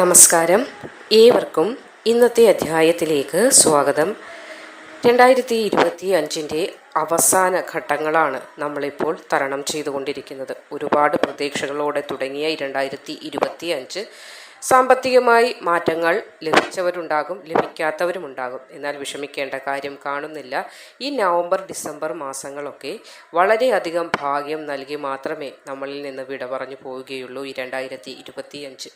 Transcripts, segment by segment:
നമസ്കാരം. ഏവർക്കും ഇന്നത്തെ അധ്യായത്തിലേക്ക് സ്വാഗതം. രണ്ടായിരത്തി ഇരുപത്തി അഞ്ചിന്റെ അവസാന ഘട്ടങ്ങളാണ് നമ്മളിപ്പോൾ തരണം ചെയ്തുകൊണ്ടിരിക്കുന്നത്. ഒരുപാട് പ്രതീക്ഷകളോടെ തുടങ്ങിയ രണ്ടായിരത്തി ഇരുപത്തി അഞ്ച് സാമ്പത്തികമായി മാറ്റങ്ങൾ ലഭിച്ചവരുണ്ടാകും ലഭിക്കാത്തവരുമുണ്ടാകും. എന്നാൽ വിഷമിക്കേണ്ട കാര്യം കാണുന്നില്ല. ഈ നവംബർ ഡിസംബർ മാസങ്ങളൊക്കെ വളരെയധികം ഭാഗ്യം നൽകി മാത്രമേ നമ്മളിൽ നിന്ന് വിട പറഞ്ഞു പോവുകയുള്ളൂ ഈ രണ്ടായിരത്തി ഇരുപത്തി അഞ്ച്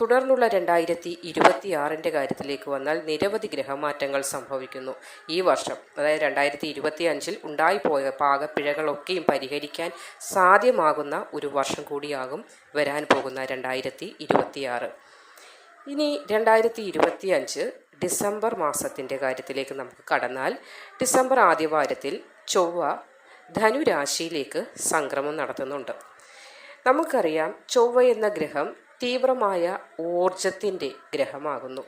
തുടർന്നുള്ള രണ്ടായിരത്തി ഇരുപത്തി ആറിന്റെ കാര്യത്തിലേക്ക് വന്നാൽ നിരവധി ഗ്രഹമാറ്റങ്ങൾ സംഭവിക്കുന്നു. ഈ വർഷം അതായത് രണ്ടായിരത്തി ഇരുപത്തി അഞ്ചിൽ ഉണ്ടായിപ്പോയ പാകപ്പിഴകളൊക്കെയും പരിഹരിക്കാൻ സാധ്യമാകുന്ന ഒരു വർഷം കൂടിയാകും വരാൻ പോകുന്ന രണ്ടായിരത്തി ഇരുപത്തിയാറ് ഇനി രണ്ടായിരത്തി ഇരുപത്തി അഞ്ച് ഡിസംബർ മാസത്തിന്റെ കാര്യത്തിലേക്ക് നമുക്ക് കടന്നാൽ ഡിസംബർ ആദ്യവാരത്തിൽ ചൊവ്വ ധനുരാശിയിലേക്ക് സംക്രമം നടത്തുന്നുണ്ട്. നമുക്കറിയാം ചൊവ്വ എന്ന ഗ്രഹം തീവ്രമായ ഊർജത്തിന്റെ ഗ്രഹമാകുന്നു.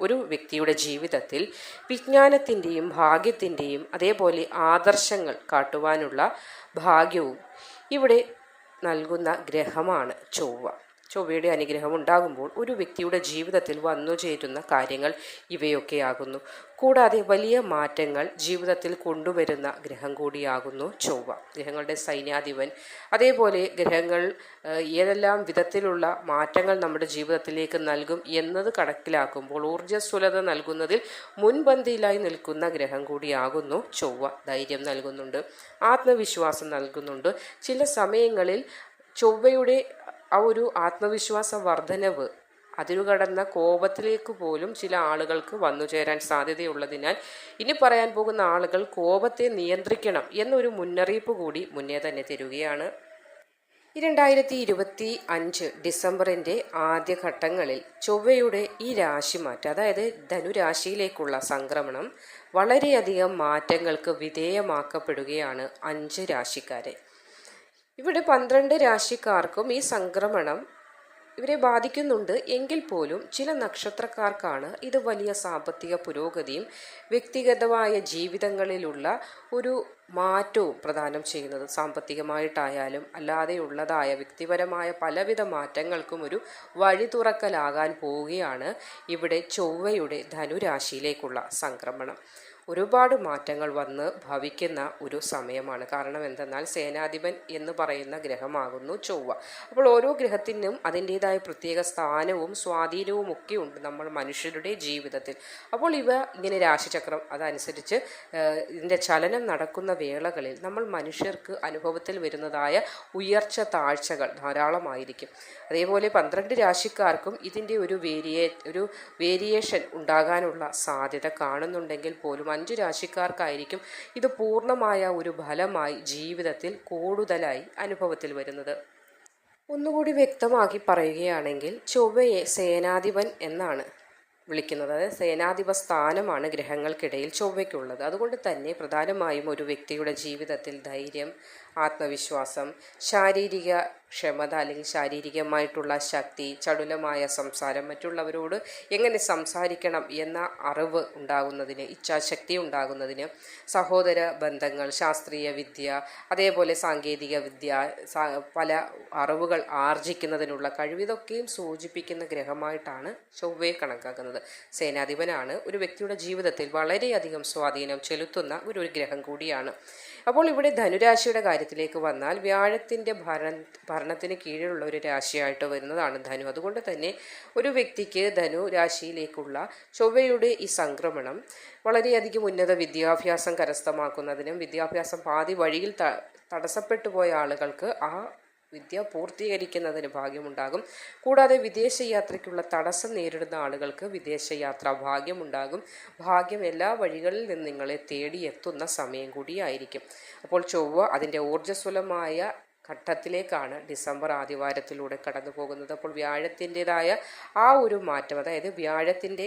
ഒരു വ്യക്തിയുടെ ജീവിതത്തിൽ വിജ്ഞാനത്തിന്റെയും ഭാഗ്യത്തിന്റെയും അതേപോലെ ആദർശങ്ങൾ കാട്ടുവാനുള്ള ഭാഗ്യവും ഇവിടെ നൽകുന്ന ഗ്രഹമാണ് ചൊവ്വ. ചൊവ്വയുടെ അനുഗ്രഹം ഉണ്ടാകുമ്പോൾ ഒരു വ്യക്തിയുടെ ജീവിതത്തിൽ വന്നു ചേരുന്ന കാര്യങ്ങൾ ഇവയൊക്കെയാകുന്നു. കൂടാതെ വലിയ മാറ്റങ്ങൾ ജീവിതത്തിൽ കൊണ്ടുവരുന്ന ഗ്രഹം കൂടിയാകുന്നു ചൊവ്വ. ഗ്രഹങ്ങളുടെ സൈന്യാധിപൻ അതേപോലെ ഗ്രഹങ്ങൾ ഏതെല്ലാം വിധത്തിലുള്ള മാറ്റങ്ങൾ നമ്മുടെ ജീവിതത്തിലേക്ക് നൽകും എന്നത് കണക്കിലാക്കുമ്പോൾ ഊർജസ്വലത നൽകുന്നതിൽ മുൻപന്തിയിലായി നിൽക്കുന്ന ഗ്രഹം കൂടിയാകുന്നു ചൊവ്വ. ധൈര്യം നൽകുന്നുണ്ട് ആത്മവിശ്വാസം നൽകുന്നുണ്ട്. ചില സമയങ്ങളിൽ ചൊവ്വയുടെ ആ ഒരു ആത്മവിശ്വാസ വർധനവ് അതിരുകടന്ന കോപത്തിലേക്ക് പോലും ചില ആളുകൾക്ക് വന്നു ചേരാൻ സാധ്യതയുള്ളതിനാൽ ഇനി പറയാൻ പോകുന്ന ആളുകൾ കോപത്തെ നിയന്ത്രിക്കണം എന്നൊരു മുന്നറിയിപ്പ് കൂടി മുന്നേ തന്നെ തരുകയാണ്. രണ്ടായിരത്തി ഇരുപത്തി അഞ്ച് ഡിസംബറിന്റെ ആദ്യഘട്ടങ്ങളിൽ ചൊവ്വയുടെ ഈ രാശിമാറ്റം അതായത് ധനുരാശിയിലേക്കുള്ള സംക്രമണം വളരെയധികം മാറ്റങ്ങൾക്ക് വിധേയമാക്കപ്പെടുകയാണ് അഞ്ച് രാശിക്കാരെ. ഇവിടെ പന്ത്രണ്ട് രാശിക്കാർക്കും ഈ സംക്രമണം ഇവരെ ബാധിക്കുന്നുണ്ട്. എങ്കിൽ പോലും ചില നക്ഷത്രക്കാർക്കാണ് ഇത് വലിയ സാമ്പത്തിക പുരോഗതിയും വ്യക്തിഗതമായ ജീവിതങ്ങളിലുള്ള ഒരു മാറ്റവും പ്രദാനം ചെയ്യുന്നത്. സാമ്പത്തികമായിട്ടായാലും അല്ലാതെയുള്ളതായ വ്യക്തിപരമായ പലവിധ മാറ്റങ്ങൾക്കും ഒരു വഴി തുറക്കലാകാൻ പോവുകയാണ് ഇവിടെ ചൊവ്വയുടെ ധനുരാശിയിലേക്കുള്ള സംക്രമണം. ഒരുപാട് മാറ്റങ്ങൾ വന്ന് ഭവിക്കുന്ന ഒരു സമയമാണ്. കാരണം എന്തെന്നാൽ സേനാധിപൻ എന്ന് പറയുന്ന ഗ്രഹമാകുന്നു ചൊവ്വ. അപ്പോൾ ഓരോ ഗ്രഹത്തിനും അതിന്റെതായ പ്രത്യേക സ്ഥാനവും സ്വാധീനവും ഒക്കെ ഉണ്ട് നമ്മൾ മനുഷ്യരുടെ ജീവിതത്തിൽ. അപ്പോൾ ഇവ ഇങ്ങനെ രാശിചക്രം അതനുസരിച്ച് ഇതിന്റെ ചലനം നടക്കുന്ന വേളകളിൽ നമ്മൾ മനുഷ്യർക്ക് അനുഭവത്തിൽ വരുന്നതായ ഉയർച്ച താഴ്ചകൾ ധാരാളമായിരിക്കും. അതേപോലെ പന്ത്രണ്ട് രാശിക്കാർക്കും ഇതിന്റെ ഒരു വേരിയേ ഒരു വേരിയേഷൻ ഉണ്ടാകാനുള്ള സാധ്യത കാണുന്നുണ്ടെങ്കിൽ പോലും അഞ്ച് രാശിക്കാർക്കായിരിക്കും ഇത് പൂർണമായ ഒരു ഫലമായി ജീവിതത്തിൽ കൂടുതലായി അനുഭവത്തിൽ വരുന്നത്. ഒന്നുകൂടി വ്യക്തമാക്കി പറയുകയാണെങ്കിൽ ചൊവ്വയെ സേനാധിപൻ എന്നാണ് വിളിക്കുന്നത്. അതായത് സേനാധിപ സ്ഥാനമാണ് ഗ്രഹങ്ങൾക്കിടയിൽ ചൊവ്വയ്ക്കുള്ളത്. അതുകൊണ്ട് തന്നെ പ്രധാനമായും ഒരു വ്യക്തിയുടെ ജീവിതത്തിൽ ധൈര്യം ആത്മവിശ്വാസം ശാരീരിക ക്ഷമത അല്ലെങ്കിൽ ശാരീരികമായിട്ടുള്ള ശക്തി ചടുലമായ സംസാരം മറ്റുള്ളവരോട് എങ്ങനെ സംസാരിക്കണം എന്ന അറിവ് ഉണ്ടാകുന്നതിന് ഇച്ഛാശക്തി ഉണ്ടാകുന്നതിന് സഹോദര ബന്ധങ്ങൾ ശാസ്ത്രീയ വിദ്യ അതേപോലെ സാങ്കേതിക വിദ്യ പല അറിവുകൾ ആർജിക്കുന്നതിനുള്ള കഴിവ് ഇതൊക്കെയും സൂചിപ്പിക്കുന്ന ഗ്രഹമായിട്ടാണ് ചൊവ്വയെ കണക്കാക്കുന്നത്. സേനാധിപനാണ്. ഒരു വ്യക്തിയുടെ ജീവിതത്തിൽ വളരെയധികം സ്വാധീനം ചെലുത്തുന്ന ഒരു ഗ്രഹം കൂടിയാണ്. അപ്പോൾ ഇവിടെ ധനുരാശിയുടെ കാര്യത്തിലേക്ക് വന്നാൽ വ്യാഴത്തിന്റെ ഭരണ ഭരണത്തിന് കീഴിലുള്ള ഒരു രാശിയായിട്ട് വരുന്നതാണ് ധനു. അതുകൊണ്ട് തന്നെ ഒരു വ്യക്തിക്ക് ധനു രാശിയിലേക്കുള്ള ചൊവ്വയുടെ ഈ സംക്രമണം വളരെയധികം ഉന്നത വിദ്യാഭ്യാസം കരസ്ഥമാക്കുന്നതിനും വിദ്യാഭ്യാസം പാതി വഴിയിൽ തടസ്സപ്പെട്ടു പോയ ആളുകൾക്ക് ആ വിദ്യ പൂർത്തീകരിക്കുന്നതിന് ഭാഗ്യമുണ്ടാകും. കൂടാതെ വിദേശയാത്രയ്ക്കുള്ള തടസ്സം നേരിടുന്ന ആളുകൾക്ക് വിദേശയാത്ര ഭാഗ്യമുണ്ടാകും. ഭാഗ്യം എല്ലാ വഴികളിൽ നിന്ന് നിങ്ങളെ തേടിയെത്തുന്ന സമയം കൂടിയായിരിക്കും. അപ്പോൾ ചൊവ്വ അതിന്റെ ഊർജസ്വലമായ ഘട്ടത്തിലേക്കാണ് ഡിസംബർ ആദ്യവാരത്തിലൂടെ കടന്നു പോകുന്നത് അപ്പോൾ വ്യാഴത്തിന്റെതായ ആ ഒരു മാറ്റം അതായത് വ്യാഴത്തിന്റെ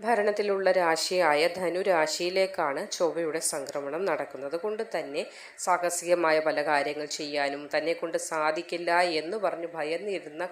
ഭരണത്തിലുള്ള രാശിയായ ധനുരാശിയിലേക്കാണ് ചൊവ്വയുടെ സംക്രമണം നടക്കുന്നത്. കൊണ്ട് തന്നെ സാഹസികമായ പല കാര്യങ്ങൾ ചെയ്യാനും തന്നെ കൊണ്ട് സാധിക്കില്ല എന്ന് പറഞ്ഞ് ഭയന്നിരുന്ന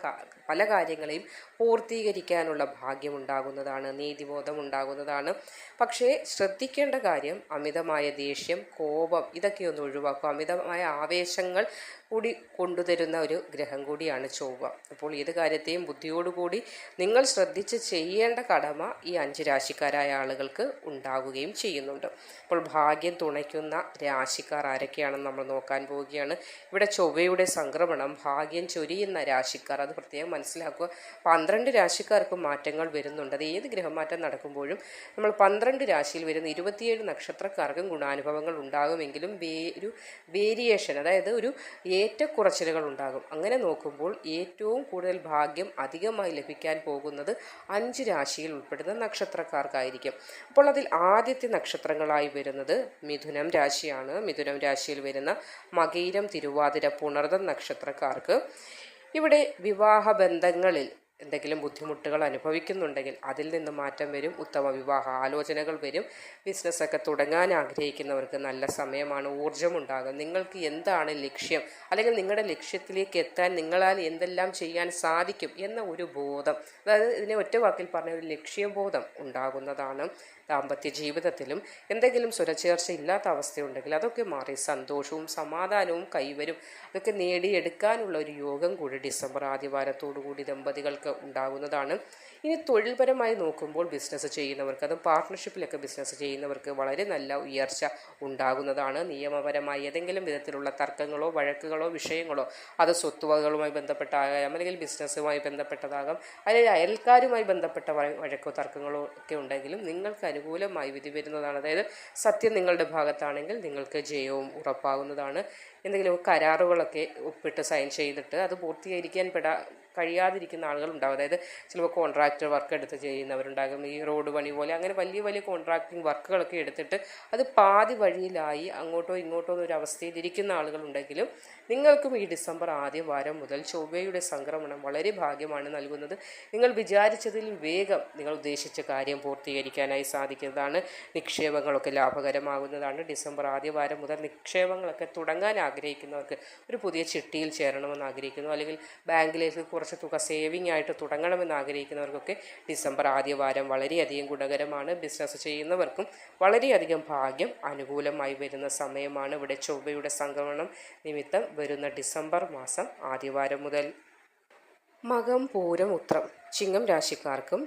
പല കാര്യങ്ങളെയും പൂർത്തീകരിക്കാനുള്ള ഭാഗ്യമുണ്ടാകുന്നതാണ് നീതിബോധം ഉണ്ടാകുന്നതാണ്. പക്ഷേ ശ്രദ്ധിക്കേണ്ട കാര്യം അമിതമായ ദേഷ്യം കോപം ഇതൊക്കെ ഒന്ന് ഒഴിവാക്കും അമിതമായ ആവേശങ്ങൾ കൂടി കൊണ്ടുതരുന്ന ഒരു ഗ്രഹം കൂടിയാണ് ചൊവ്വ. അപ്പോൾ ഏത് കാര്യത്തെയും ബുദ്ധിയോടുകൂടി നിങ്ങൾ ശ്രദ്ധിച്ച് ചെയ്യേണ്ട കടമ ഈ അഞ്ച് രാശിക്കാരായ ആളുകൾക്ക് ഉണ്ടാവുകയും ചെയ്യുന്നുണ്ട്. അപ്പോൾ ഭാഗ്യം തുണയ്ക്കുന്ന രാശിക്കാർ ആരൊക്കെയാണെന്ന് നമ്മൾ നോക്കാൻ പോവുകയാണ്. ഇവിടെ ചൊവ്വയുടെ സംക്രമണം ഭാഗ്യം ചൊരിയുന്ന രാശിക്കാർ അത് പ്രത്യേകം മനസ്സിലാക്കുക. പന്ത്രണ്ട് രാശിക്കാർക്ക് മാറ്റങ്ങൾ വരുന്നുണ്ട്. അത് ഏത് ഗ്രഹമാറ്റം നടക്കുമ്പോഴും നമ്മൾ പന്ത്രണ്ട് രാശിയിൽ വരുന്ന ഇരുപത്തിയേഴ് നക്ഷത്രക്കാർക്കും ഗുണാനുഭവങ്ങൾ ഉണ്ടാകുമെങ്കിലും ഒരു വേരിയേഷൻ അതായത് ഒരു ഏറ്റക്കുറച്ചിലുകൾ ഉണ്ടാകും. അങ്ങനെ നോക്കുമ്പോൾ ഏറ്റവും കൂടുതൽ ഭാഗ്യം അധികമായി ലഭിക്കാൻ പോകുന്നത് അഞ്ച് രാശിയിൽ ഉൾപ്പെടുന്ന നക്ഷത്രക്കാർക്കായിരിക്കും. അപ്പോൾ അതിൽ ആദ്യത്തെ നക്ഷത്രങ്ങളായി വരുന്നത് മിഥുനം രാശിയാണ്. മിഥുനം രാശിയിൽ വരുന്ന മകീരം തിരുവാതിര പുണർദം നക്ഷത്രക്കാർക്ക്. ഇവിടെ വിവാഹ ബന്ധങ്ങളിൽ എന്തെങ്കിലും ബുദ്ധിമുട്ടുകൾ അനുഭവിക്കുന്നുണ്ടെങ്കിൽ അതിൽ നിന്ന് മാറ്റം വരും ഉത്തമ വിവാഹ ആലോചനകൾ വരും ബിസിനസ്സൊക്കെ തുടങ്ങാൻ ആഗ്രഹിക്കുന്നവർക്ക് നല്ല സമയമാണ് ഊർജമുണ്ടാകും നിങ്ങൾക്ക് എന്താണ് ലക്ഷ്യം? അല്ലെങ്കിൽ നിങ്ങളുടെ ലക്ഷ്യത്തിലേക്ക് എത്താൻ നിങ്ങളാൽ എന്തെല്ലാം ചെയ്യാൻ സാധിക്കും എന്ന ഒരു ബോധം. അതായത് ഇതിനെ ഒറ്റ വാക്കിൽ പറഞ്ഞ ഒരു ലക്ഷ്യബോധം ഉണ്ടാകുന്നതാണ്. ദാമ്പത്യ ജീവിതത്തിലും എന്തെങ്കിലും സ്വരച്ചേർച്ച ഇല്ലാത്ത അവസ്ഥയുണ്ടെങ്കിൽ അതൊക്കെ മാറി സന്തോഷവും സമാധാനവും കൈവരും. അതൊക്കെ നേടിയെടുക്കാനുള്ള ഒരു യോഗം കൂടി ഡിസംബർ ആദ്യവാരത്തോടു കൂടി ദമ്പതികൾക്ക് ഉണ്ടാകുന്നതാണ്. ഇനി തൊഴിൽപരമായി നോക്കുമ്പോൾ ബിസിനസ് ചെയ്യുന്നവർക്ക് അതും പാർട്ട്ണർഷിപ്പിലൊക്കെ ബിസിനസ് ചെയ്യുന്നവർക്ക് വളരെ നല്ല ഉയർച്ച ഉണ്ടാകുന്നതാണ് നിയമപരമായി. ഏതെങ്കിലും വിധത്തിലുള്ള തർക്കങ്ങളോ വഴക്കുകളോ വിഷയങ്ങളോ അത് സ്വത്തുവകകളുമായി ബന്ധപ്പെട്ടാകാം അല്ലെങ്കിൽ ബിസിനസ്സുമായി ബന്ധപ്പെട്ടതാകാം അല്ലെങ്കിൽ അയൽക്കാരുമായി ബന്ധപ്പെട്ട വഴക്കോ തർക്കങ്ങളോ ഒക്കെ ഉണ്ടെങ്കിലും നിങ്ങൾക്ക് അനുകൂലമായി വിധി വരുന്നതാണ്. അതായത് സത്യം നിങ്ങളുടെ ഭാഗത്താണെങ്കിൽ നിങ്ങൾക്ക് ജയവും ഉറപ്പാകുന്നതാണ്. എന്തെങ്കിലും കരാറുകളൊക്കെ ഒപ്പിട്ട് സൈൻ ചെയ്തിട്ട് അത് പൂർത്തീകരിക്കാൻ പെടാ കഴിയാതിരിക്കുന്ന ആളുകളുണ്ടാവും. അതായത് ചിലപ്പോൾ കോൺട്രാക്ടർ വർക്ക് എടുത്ത് ചെയ്യുന്നവരുണ്ടാകും. ഈ റോഡ് പണി പോലെ അങ്ങനെ വലിയ വലിയ കോൺട്രാക്ടിങ് വർക്കുകളൊക്കെ എടുത്തിട്ട് അത് പാതി വഴിയിലായി അങ്ങോട്ടോ ഇങ്ങോട്ടോ ഒരു അവസ്ഥയിൽ ഇരിക്കുന്ന ആളുകളുണ്ടെങ്കിലും നിങ്ങൾക്കും ഈ ഡിസംബർ ആദ്യ വാരം മുതൽ ചൊവ്വയുടെ സംക്രമണം വളരെ ഭാഗ്യമാണ് നൽകുന്നത്. നിങ്ങൾ വിചാരിച്ചതിൽ വേഗം നിങ്ങൾ ഉദ്ദേശിച്ച കാര്യം പൂർത്തീകരിക്കാനായി സാധിക്കുന്നതാണ്. നിക്ഷേപങ്ങളൊക്കെ ലാഭകരമാകുന്നതാണ്. ഡിസംബർ ആദ്യ വാരം മുതൽ നിക്ഷേപങ്ങളൊക്കെ തുടങ്ങാൻ ആഗ്രഹിക്കുന്നവർക്ക് ഒരു പുതിയ ചിട്ടിയിൽ ചേരണമെന്ന് ആഗ്രഹിക്കുന്നു. അല്ലെങ്കിൽ ബാങ്കിലേക്ക് കുറച്ച് തുക സേവിംഗ് ആയിട്ട് തുടങ്ങണമെന്ന് ആഗ്രഹിക്കുന്നവർക്കൊക്കെ ഡിസംബർ ആദ്യ വാരം വളരെയധികം ഗുണകരമാണ്. ബിസിനസ് ചെയ്യുന്നവർക്കും വളരെയധികം ഭാഗ്യം അനുകൂലമായി വരുന്ന സമയമാണ് ഇവിടെ ചൊവ്വയുടെ സംക്രമണം നിമിത്തം വരുന്ന ഡിസംബർ മാസം ആദ്യവാരം മുതൽ. മകം പൂരം ഉത്രം ചിങ്ങം രാശിക്കാർക്കും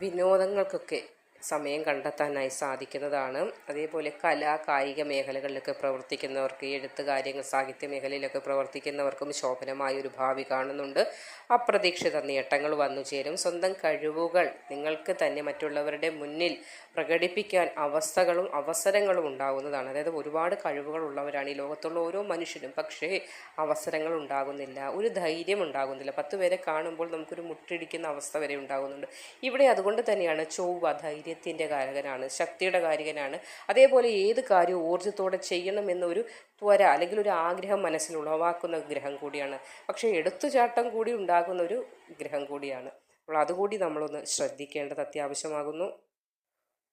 വിനോദങ്ങൾക്കൊക്കെ സമയം കണ്ടെത്താനായി സാധിക്കുന്നതാണ്. അതേപോലെ കല കായിക മേഖലകളിലൊക്കെ പ്രവർത്തിക്കുന്നവർക്ക് എഴുത്ത് കാര്യങ്ങൾ സാഹിത്യ മേഖലയിലൊക്കെ പ്രവർത്തിക്കുന്നവർക്കും ശോഭനമായ ഒരു ഭാവി കാണുന്നുണ്ട്. അപ്രതീക്ഷിത നേട്ടങ്ങൾ വന്നു ചേരും. സ്വന്തം കഴിവുകൾ നിങ്ങൾക്ക് തന്നെ മറ്റുള്ളവരുടെ മുന്നിൽ പ്രകടിപ്പിക്കാൻ അവസ്ഥകളും അവസരങ്ങളും ഉണ്ടാകുന്നതാണ്. അതായത് ഒരുപാട് കഴിവുകൾ ഉള്ളവരാണ് ഈ ലോകത്തുള്ള ഓരോ മനുഷ്യനും പക്ഷേ അവസരങ്ങൾ ഉണ്ടാകുന്നില്ല. ഒരു ധൈര്യം ഉണ്ടാകുന്നില്ല. പത്ത് പേരെ കാണുമ്പോൾ നമുക്കൊരു മുട്ടിടിക്കുന്ന അവസ്ഥ വരെ ഉണ്ടാകുന്നുണ്ട്. ഇവിടെ അതുകൊണ്ട് തന്നെയാണ് ചൊവ്വ ധൈര്യം ധൈര്യത്തിന്റെ കാരകനാണ് ശക്തിയുടെ കാരികനാണ് അതേപോലെ ഏത് കാര്യവും ഊർജത്തോടെ ചെയ്യണമെന്നൊരു ത്വര അല്ലെങ്കിൽ ഒരു ആഗ്രഹം മനസ്സിൽ ഉളവാക്കുന്ന ഗ്രഹം കൂടിയാണ്. പക്ഷേ എടുത്തുചാട്ടം കൂടി ഉണ്ടാകുന്ന ഒരു ഗ്രഹം കൂടിയാണ്. അപ്പോൾ അതുകൂടി നമ്മളൊന്ന് ശ്രദ്ധിക്കേണ്ടത് അത്യാവശ്യമാകുന്നു.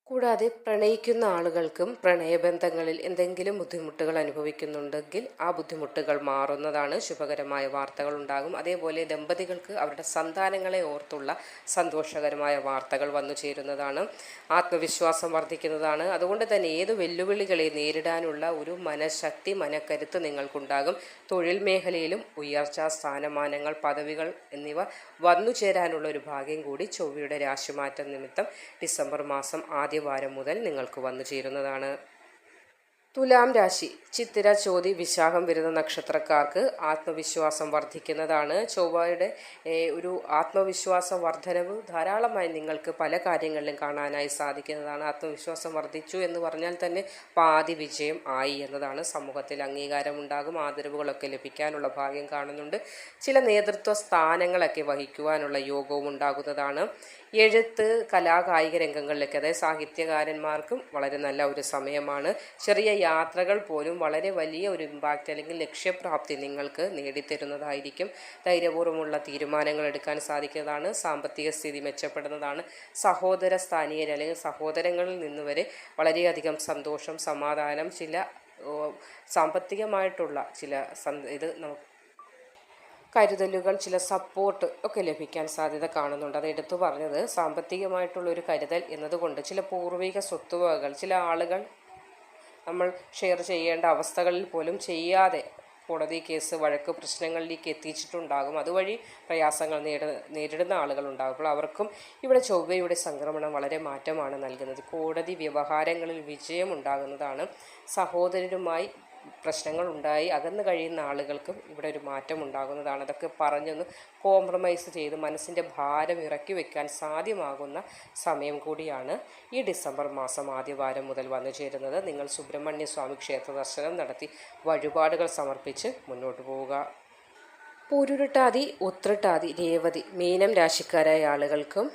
കൂടാതെ പ്രണയിക്കുന്ന ആളുകൾക്കും പ്രണയബന്ധങ്ങളിൽ എന്തെങ്കിലും ബുദ്ധിമുട്ടുകൾ അനുഭവിക്കുന്നുണ്ടെങ്കിൽ ആ ബുദ്ധിമുട്ടുകൾ മാറുന്നതാണ് ശുഭകരമായ വാർത്തകൾ ഉണ്ടാകും. അതേപോലെ ദമ്പതികൾക്ക് അവരുടെ സന്താനങ്ങളെ ഓർത്തുള്ള സന്തോഷകരമായ വാർത്തകൾ വന്നു ചേരുന്നതാണ്. ആത്മവിശ്വാസം വർദ്ധിക്കുന്നതാണ്. അതുകൊണ്ട് തന്നെ ഏത് വെല്ലുവിളികളെ നേരിടാനുള്ള ഒരു മനഃശക്തി മനക്കരുത്ത് നിങ്ങൾക്കുണ്ടാകും. തൊഴിൽ മേഖലയിലും ഉയർച്ച സ്ഥാനമാനങ്ങൾ പദവികൾ എന്നിവ വന്നു ചേരാനുള്ള ഒരു ഭാഗ്യം കൂടി ചൊവ്വയുടെ രാശിമാറ്റം നിമിത്തം ഡിസംബർ മാസം ആദ്യ ആദ്യവാരം മുതൽ നിങ്ങൾക്ക് വന്നു ചേരുന്നതാണ്. തുലാം രാശി ചിത്തിര ചോതി വിശാഖം വരുന്ന നക്ഷത്രക്കാർക്ക് ആത്മവിശ്വാസം വർദ്ധിക്കുന്നതാണ്. ചൊവ്വയുടെ ഒരു ആത്മവിശ്വാസ വർധനവ് ധാരാളമായി നിങ്ങൾക്ക് പല കാര്യങ്ങളിലും കാണാനായി സാധിക്കുന്നതാണ്. ആത്മവിശ്വാസം വർദ്ധിച്ചു എന്ന് പറഞ്ഞാൽ തന്നെ പാതി വിജയം ആയി എന്നതാണ്. സമൂഹത്തിൽ അംഗീകാരമുണ്ടാകും ആദരവുകളൊക്കെ ലഭിക്കാനുള്ള ഭാഗ്യം കാണുന്നുണ്ട്. ചില നേതൃത്വ സ്ഥാനങ്ങളൊക്കെ വഹിക്കുവാനുള്ള യോഗവും ഉണ്ടാകുന്നതാണ്. എഴുത്ത് കലാകായിക രംഗങ്ങളിലേക്ക്. അതായത് സാഹിത്യകാരന്മാർക്കും വളരെ നല്ല ഒരു സമയമാണ്. ചെറിയ യാത്രകൾ പോലും വളരെ വലിയ ഒരു ഇമ്പാക്റ്റ് അല്ലെങ്കിൽ ലക്ഷ്യപ്രാപ്തി നിങ്ങൾക്ക് നേടിത്തരുന്നതായിരിക്കും. ധൈര്യപൂർവമുള്ള തീരുമാനങ്ങൾ എടുക്കാൻ സാധിക്കുന്നതാണ്. സാമ്പത്തിക സ്ഥിതി മെച്ചപ്പെടുന്നതാണ്. സഹോദര സ്ഥാനീയർ അല്ലെങ്കിൽ സഹോദരങ്ങളിൽ നിന്ന് വരെ വളരെയധികം സന്തോഷം സമാധാനം ചില സാമ്പത്തികമായിട്ടുള്ള ചില ഇത് നമുക്ക് കരുതലുകൾ ചില സപ്പോർട്ട് ഒക്കെ ലഭിക്കാൻ സാധ്യത കാണുന്നുണ്ട്. അത് എടുത്തു പറഞ്ഞത് സാമ്പത്തികമായിട്ടുള്ള ഒരു കരുതൽ എന്നതുകൊണ്ട് ചില പൂർവിക സ്വത്തുവകകൾ ചില ആളുകൾ നമ്മൾ ഷെയർ ചെയ്യേണ്ട അവസ്ഥകളിൽ പോലും ചെയ്യാതെ കോടതി കേസ് വഴക്ക് പ്രശ്നങ്ങളിലേക്ക് എത്തിച്ചിട്ടുണ്ടാകും. അതുവഴി പ്രയാസങ്ങൾ നേട നേരിടുന്ന ആളുകളുണ്ടാകും അപ്പോൾ അവർക്കും ഇവിടെ ചൊവ്വയുടെ സംക്രമണം വളരെ മാറ്റമാണ് നൽകുന്നത്. കോടതി വ്യവഹാരങ്ങളിൽ വിജയം ഉണ്ടാകുന്നതാണ് സഹോദരരുമായി പ്രശ്നങ്ങൾ ഉണ്ടായി അകന്നു കഴിയുന്ന ആളുകൾക്കും ഇവിടെ ഒരു മാറ്റം ഉണ്ടാകുന്നതാണ്. അതൊക്കെ പറഞ്ഞൊന്ന് കോംപ്രമൈസ് ചെയ്ത് മനസ്സിന്റെ ഭാരം ഇറക്കി വെക്കാൻ സാധ്യമാകുന്ന സമയം കൂടിയാണ് ഈ ഡിസംബർ മാസം ആദ്യവാരം മുതൽ വന്നു ചേരുന്നത്. നിങ്ങൾ സുബ്രഹ്മണ്യ സ്വാമി ക്ഷേത്ര ദർശനം നടത്തി വഴിപാടുകൾ സമർപ്പിച്ച് മുന്നോട്ട് പോവുക. പൂരുരുട്ടാതി ഉത്രട്ടാതി രേവതി മീനം രാശിക്കാരായ ആളുകൾക്കും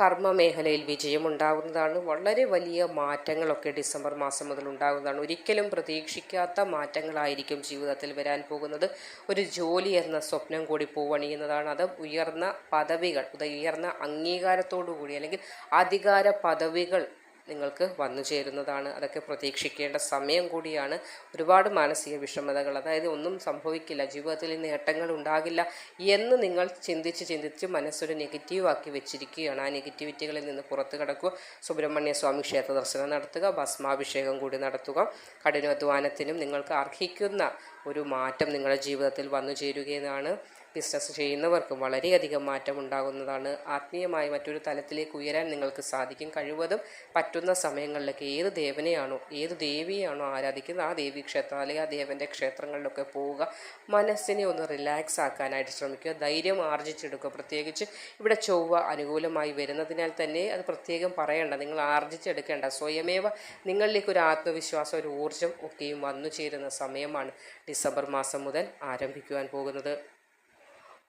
കർമ്മ മേഖലയിൽ വിജയമുണ്ടാകുന്നതാണ് വളരെ വലിയ മാറ്റങ്ങളൊക്കെ ഡിസംബർ മാസം മുതൽ ഉണ്ടാകുന്നതാണ് ഒരിക്കലും പ്രതീക്ഷിക്കാത്ത മാറ്റങ്ങളായിരിക്കും ജീവിതത്തിൽ വരാൻ പോകുന്നത്. ഒരു ജോലി എന്ന സ്വപ്നം കൂടി പൂവണിയുന്നതാണ്. അത് ഉയർന്ന പദവികൾ ഉയർന്ന അംഗീകാരത്തോടു കൂടി അല്ലെങ്കിൽ അധികാര പദവികൾ നിങ്ങൾക്ക് വന്നു ചേരുന്നതാണ്. അതൊക്കെ പ്രതീക്ഷിക്കേണ്ട സമയം കൂടിയാണ്. ഒരുപാട് മാനസിക വിഷമതകൾ. അതായത് ഒന്നും സംഭവിക്കില്ല. ജീവിതത്തിൽ നേട്ടങ്ങൾ ഉണ്ടാകില്ല എന്ന് നിങ്ങൾ ചിന്തിച്ച് ചിന്തിച്ച് മനസ്സൊരു നെഗറ്റീവാക്കി വെച്ചിരിക്കുകയാണ്. ആ നെഗറ്റിവിറ്റികളിൽ നിന്ന് പുറത്തു കടക്കുക. സുബ്രഹ്മണ്യ സ്വാമി ക്ഷേത്ര ദർശനം നടത്തുക. ഭസ്മാഭിഷേകം കൂടി നടത്തുക. കഠിനാധ്വാനത്തിനും നിങ്ങൾക്ക് അർഹിക്കുന്ന ഒരു മാറ്റം നിങ്ങളുടെ ജീവിതത്തിൽ വന്നു ചേരുകയെന്നാണ് ബിസിനസ് ചെയ്യുന്നവർക്കും വളരെയധികം മാറ്റം ഉണ്ടാകുന്നതാണ് ആത്മീയമായി മറ്റൊരു തലത്തിലേക്ക് ഉയരാൻ നിങ്ങൾക്ക് സാധിക്കും. കഴിവതും പറ്റുന്ന സമയങ്ങളിലൊക്കെ ഏത് ദേവനെയാണോ ഏത് ദേവിയാണോ ആരാധിക്കുന്നത് ആ ദേവി ക്ഷേത്രം അല്ലെങ്കിൽ ആ ദേവന്റെ ക്ഷേത്രങ്ങളിലൊക്കെ പോവുക. മനസ്സിനെ ഒന്ന് റിലാക്സ് ആക്കാനായിട്ട് ശ്രമിക്കുക. ധൈര്യം ആർജിച്ചെടുക്കുക. പ്രത്യേകിച്ച് ഇവിടെ ചൊവ്വ അനുകൂലമായി വരുന്നതിനാൽ തന്നെ അത് പ്രത്യേകം പറയേണ്ട നിങ്ങൾ ആർജിച്ചെടുക്കേണ്ട സ്വയമേവ നിങ്ങളിലേക്ക് ഒരു ആത്മവിശ്വാസം ഒരു ഊർജം ഒക്കെയും വന്നു ചേരുന്ന സമയമാണ് ഡിസംബർ മാസം മുതൽ ആരംഭിക്കുവാൻ പോകുന്നത്.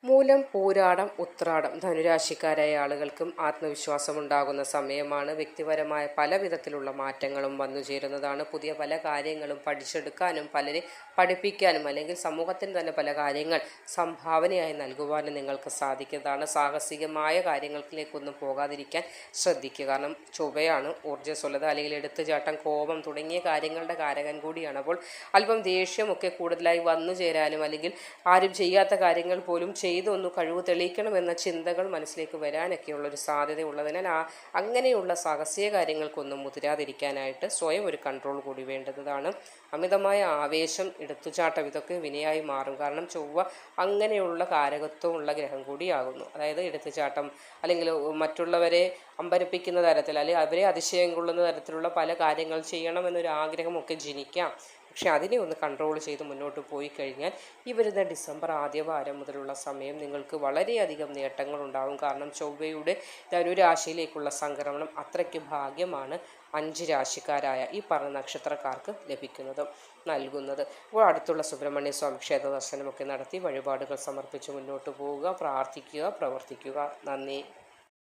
മൂലം പൂരാടം ഉത്രാടം ധനുരാശിക്കാരായ ആളുകൾക്കും ആത്മവിശ്വാസമുണ്ടാകുന്ന സമയമാണ്. വ്യക്തിപരമായ പല വിധത്തിലുള്ള മാറ്റങ്ങളും വന്നു ചേരുന്നതാണ്. പുതിയ പല കാര്യങ്ങളും പഠിച്ചെടുക്കാനും പലരെ പഠിപ്പിക്കാനും അല്ലെങ്കിൽ സമൂഹത്തിന് തന്നെ പല കാര്യങ്ങൾ സംഭാവനയായി നൽകുവാനും നിങ്ങൾക്ക് സാധിക്കുന്നതാണ്. സാഹസികമായ കാര്യങ്ങൾക്കിലേക്കൊന്നും പോകാതിരിക്കാൻ ശ്രദ്ധിക്കുക. കാരണം ചൊവ്വയാണ് ഊർജസ്വലത അല്ലെങ്കിൽ എടുത്തുചാട്ടം കോപം തുടങ്ങിയ കാര്യങ്ങളുടെ കാരകൻ കൂടിയാണ്. അപ്പോൾ അല്പം ദേഷ്യമൊക്കെ കൂടുതലായി വന്നു ചേരാനും അല്ലെങ്കിൽ ആരും ചെയ്യാത്ത കാര്യങ്ങൾ പോലും ചെയ്തൊന്ന് കഴിവ് തെളിയിക്കണമെന്ന ചിന്തകൾ മനസ്സിലേക്ക് വരാനൊക്കെയുള്ള ഒരു സാധ്യത ഉള്ളതിനാൽ ആ അങ്ങനെയുള്ള സാഹസിക കാര്യങ്ങൾക്കൊന്നും മുതിരാതിരിക്കാനായിട്ട് സ്വയം ഒരു കൺട്രോൾ കൂടി വേണ്ടതാണ്. അമിതമായ ആവേശം എടുത്തുചാട്ടം ഇതൊക്കെ വിനയായി മാറും. കാരണം ചൊവ്വ അങ്ങനെയുള്ള കാരകത്വമുള്ള ഗ്രഹം കൂടിയാകുന്നു. അതായത് എടുത്തുചാട്ടം അല്ലെങ്കിൽ മറ്റുള്ളവരെ അമ്പരപ്പിക്കുന്ന തരത്തിൽ അല്ലെങ്കിൽ അവരെ അതിശയം കൊള്ളുന്ന തരത്തിലുള്ള പല കാര്യങ്ങൾ ചെയ്യണമെന്നൊരു ആഗ്രഹമൊക്കെ ജനിക്കാം. പക്ഷെ അതിനെ ഒന്ന് കൺട്രോൾ ചെയ്ത് മുന്നോട്ട് പോയി കഴിഞ്ഞാൽ ഈ വരുന്ന ഡിസംബർ ആദ്യ വാരം മുതലുള്ള സമയം നിങ്ങൾക്ക് വളരെയധികം നേട്ടങ്ങൾ ഉണ്ടാകും കാരണം ചൊവ്വയുടെ ധനുരാശിയിലേക്കുള്ള സംക്രമണം അത്രയ്ക്ക് ഭാഗ്യമാണ് അഞ്ച് രാശിക്കാരായ ഈ പറഞ്ഞ നക്ഷത്രക്കാർക്ക് ലഭിക്കുന്നത് നൽകുന്നത്. അപ്പോൾ അടുത്തുള്ള സുബ്രഹ്മണ്യ സ്വാമി ക്ഷേത്ര ദർശനമൊക്കെ നടത്തി വഴിപാടുകൾ സമർപ്പിച്ച് മുന്നോട്ട് പോവുക പ്രാർത്ഥിക്കുക പ്രവർത്തിക്കുക. നന്ദി.